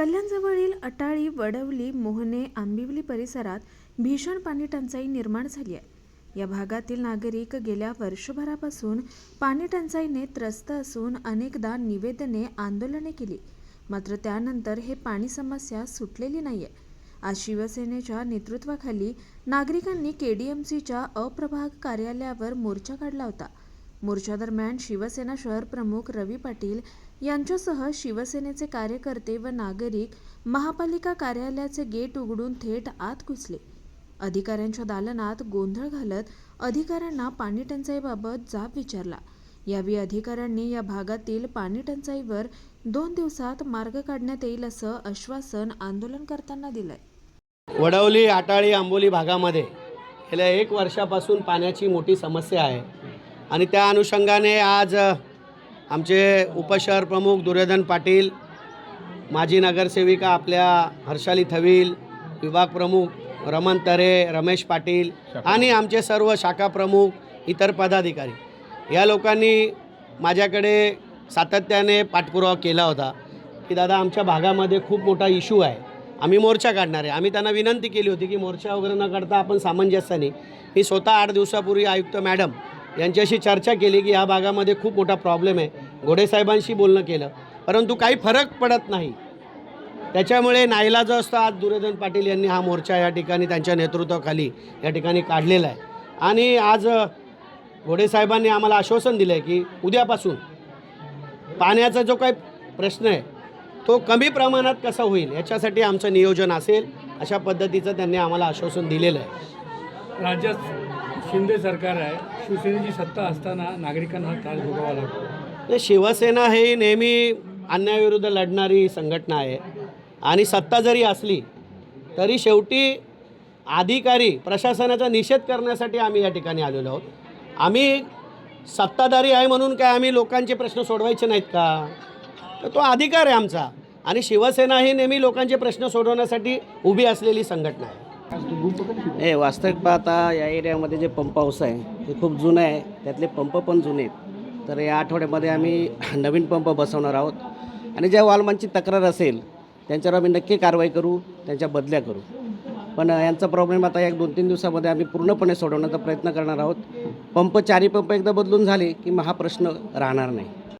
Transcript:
कल्याणजवळील अटाळी वडवली मोहने आंबिवली परिसरात भीषण पाणी टंचाई निर्माण झाली आहे. या भागातील नागरिक गेल्या वर्षभरापासून पाणी टंचाईने त्रस्त असून अनेकदा निवेदने आंदोलने केली. मात्र त्यानंतर हे पाणी समस्या सुटलेली नाही आहे आज शिवसेनेच्या नेतृत्वाखाली नागरिकांनी के डी एम सीच्या अप्रभाग कार्यालयावर मोर्चा काढला होता. मोर्चादरम्यान शिवसेना शहर प्रमुख रवी पाटील यांच्यासह शिवसेनेचे कार्यकर्ते व नागरिक महापालिका कार्यालयाचे गेट उघडून थेट आत घुसले. अधिकाऱ्यांच्या दालनात गोंधळ घालत अधिकाऱ्यांना पाणी टंचाईबाबत जाब विचारला. यावेळी अधिकाऱ्यांनी या भागातील पाणी टंचाईवर दोन दिवसात मार्ग काढण्यात येईल असं आश्वासन आंदोलनकर्त्यांना दिलंय. वडवली आटाळी आंबोली भागामध्ये गेल्या एक वर्षापासून पाण्याची मोठी समस्या आहे. आणि त्या अनुषंगाने आज आमचे उपशहर प्रमुख दुर्योधन पाटील माजी नगरसेविका आपल्या हर्षाली थविल विभाग प्रमुख रमण तरे रमेश पाटील आणि आमचे सर्व शाखा प्रमुख इतर पदाधिकारी. या लोकांनी माझ्याकडे सातत्याने पाठपुरावा केला होता की दादा आमच्या भागामध्ये खूप मोठा इश्यू आहे. आम्ही मोर्चा काढणार आहे. आम्ही त्यांना विनंती केली होती की मोर्चा वगैरे न काढता आपण सामंजस्याने मी स्वतः आठ दिवसापूर्वी आयुक्त मॅडम यांच्याशी चर्चा केली की या भागामध्ये खूप मोठा प्रॉब्लेम आहे. घोडेसाहेबांशी बोलणं केलं. परंतु काही फरक पडत नाही. त्याच्यामुळे नाईला जो असतो आज दुर्योधन पाटील यांनी हा मोर्चा या ठिकाणी त्यांच्या नेतृत्वाखाली या ठिकाणी काढलेला आहे. आणि आज घोडेसाहेबांनी आम्हाला आश्वासन दिलं आहे की उद्यापासून पाण्याचा जो काही प्रश्न आहे तो कमी प्रमाणात कसा होईल याच्यासाठी आमचं नियोजन असेल अशा पद्धतीचं त्यांनी आम्हाला आश्वासन दिलेलं आहे. राज्यात शिंदे सरकार आहे शिवसेनेची सत्ता असताना नागरिकांना हा त्रास भोगावा लागतो. शिवसेना ही नेहमी अन्यायाविरुद्ध लढणारी संघटना आहे. आणि सत्ता जरी असली तरी शेवटी अधिकारी प्रशासनाचा निषेध करण्यासाठी आम्ही या ठिकाणी आलेलो आहोत. आम्ही सत्ताधारी आहे म्हणून काय आम्ही लोकांचे प्रश्न सोडवायचे नाहीत का? तर तो अधिकार आहे आमचा. आणि शिवसेना ही नेहमी लोकांचे प्रश्न सोडवण्यासाठी उभी असलेली संघटना आहे. हे वास्तविक पाहता या एरियामध्ये जे पंप हाऊस आहे ते खूप जुनं आहे. त्यातले पंप पण जुने आहेत. तर या आठवड्यामध्ये आम्ही नवीन पंप बसवणार आहोत. आणि ज्या वालमांची तक्रार असेल त्यांच्यावर आम्ही नक्की कारवाई करू त्यांच्या बदल्या करू. पण यांचा प्रॉब्लेम आता एक दोन तीन दिवसामध्ये आम्ही पूर्णपणे सोडवण्याचा प्रयत्न करणार आहोत. पंप चारी पंप एकदा बदलून झाले की मग हा प्रश्न राहणार नाही.